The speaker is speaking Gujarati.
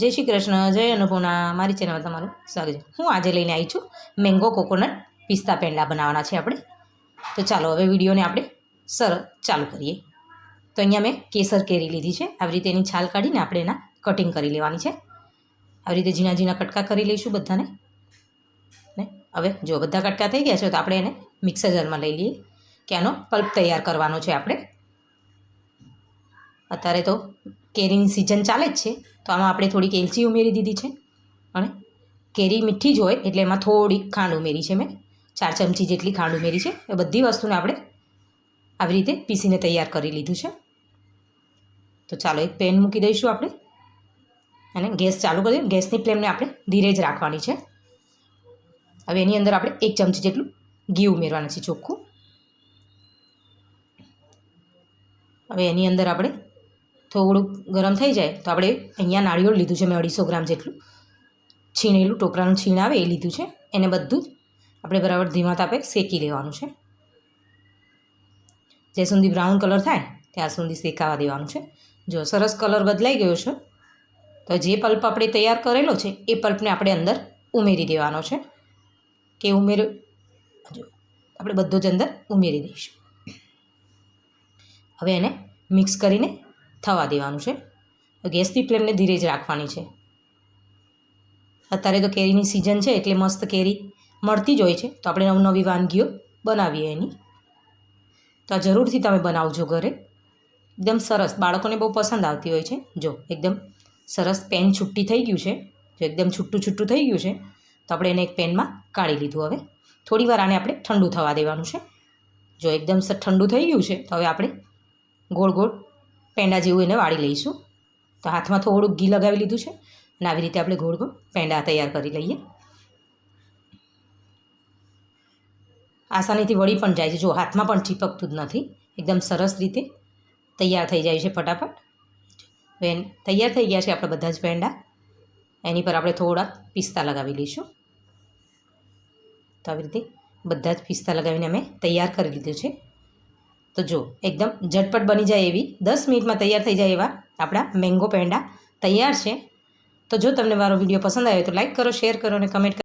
જય શ્રી કૃષ્ણ, જય અન્નપૂર્ણા મારી ચેનલમાં તમારું સ્વાગત છે. હું આજે લઈને આવી છું મેંગો કોકોનટ પિસ્તા પેંડા બનાવવાના છે આપણે. તો ચાલો હવે વિડીયોને આપણે સર ચાલુ કરીએ. તો અહીંયા મેં કેસર કેરી લીધી છે. આવી રીતે એની છાલ કાઢીને આપણે એના કટિંગ કરી લેવાની છે. આવી રીતે ઝીણા ઝીણા કટકા કરી લઈશું બધાને. ને હવે જો બધા કટકા થઈ ગયા છે, તો આપણે એને મિક્સર જારમાં લઈ લઈએ કે આનો પલ્પ તૈયાર કરવાનો છે આપણે. અત્યારે તો કેરીની સિઝન ચાલે જ છે, તો આમાં આપણે થોડીક એલચી ઉમેરી દીધી છે. અને કેરી મીઠી જ હોય, એટલે એમાં થોડીક ખાંડ ઉમેરી છે મેં. ચાર ચમચી જેટલી ખાંડ ઉમેરી છે. એ બધી વસ્તુને આપણે આવી રીતે પીસીને તૈયાર કરી લીધું છે. તો ચાલો એક પેન મૂકી દઈશું આપણે. અને ગેસ ચાલુ કરી ગેસની ફ્લેમને આપણે ધીરે જ રાખવાની છે. હવે એની અંદર આપણે એક ચમચી જેટલું ઘી ઉમેરવાનું છે ચોખ્ખું. હવે એની અંદર આપણે થોડુંક ગરમ થઈ જાય તો આપણે અહીંયા નાળિયેર લીધું છે, મેં અઢીસો ગ્રામ જેટલું. છીણેલું, ટોપરાનું છીણ આવે એ લીધું છે. એને બધું જ આપણે બરાબર ધીમા તાપે શેકી લેવાનું છે. જ્યાં સુધી બ્રાઉન કલર થાય, ત્યાં સુધી શેકાવા દેવાનું છે. જો સરસ કલર બદલાઈ ગયો છે, તો જે પલ્પ આપણે તૈયાર કરેલો છે, એ પલ્પને આપણે અંદર ઉમેરી દેવાનો છે. કે ઉમેર આપણે બધો જ અંદર ઉમેરી દઈશું. હવે એને મિક્સ કરીને થવા દેવાનું છે. ગેસની ફ્લેમને ધીરે જ રાખવાની છે. અત્યારે તો કેરીની સિઝન છે, એટલે મસ્ત કેરી મળતી જ હોય છે. તો આપણે નવનવી વાનગીઓ બનાવીએ એની. તો આ જરૂરથી તમે બનાવજો ઘરે. એકદમ સરસ. બાળકોને બહુ પસંદ આવતી હોય છે. જો, એકદમ સરસ પેન છૂટી થઈ ગયું છે. જો એકદમ છૂટું છૂટું થઈ ગયું છે, તો આપણે એને એક પેનમાં કાઢી લીધું હવે. થોડી વાર આને આપણે ઠંડુ થવા દેવાનું છે. જો એકદમ ઠંડુ થઈ ગયું છે, તો હવે આપણે ગોળ ગોળ પેંડા જેવું એને વાળી લઈશું. તો હાથમાં થોડુંક ઘી લગાવી લીધું છે અને આવી રીતે આપણે ગોળ ગોળ પેંડા તૈયાર કરી લઈએ. આસાનીથી વળી પણ જાય છે. જો હાથમાં પણ ચીપકતું જ નથી. એકદમ સરસ રીતે તૈયાર થઈ જાય છે ફટાફટ. બેન તૈયાર થઈ ગયા છે આપણા બધા જ પેંડા. એની પર આપણે થોડા પિસ્તા લગાવી લઈશું. તો આવી રીતે બધા જ પિસ્તા લગાવીને અમે તૈયાર કરી લીધું છે. તો જો, એકદમ ઝટપટ બની જાય એવી. દસ મિનિટમાં તૈયાર થઈ જાય એવા આપણા મેંગો પેંડા. તૈયાર છે. તો જો તમને મારો વીડિયો પસંદ આવ્યો તો લાઈક કરો શેર કરો અને કમેન્ટ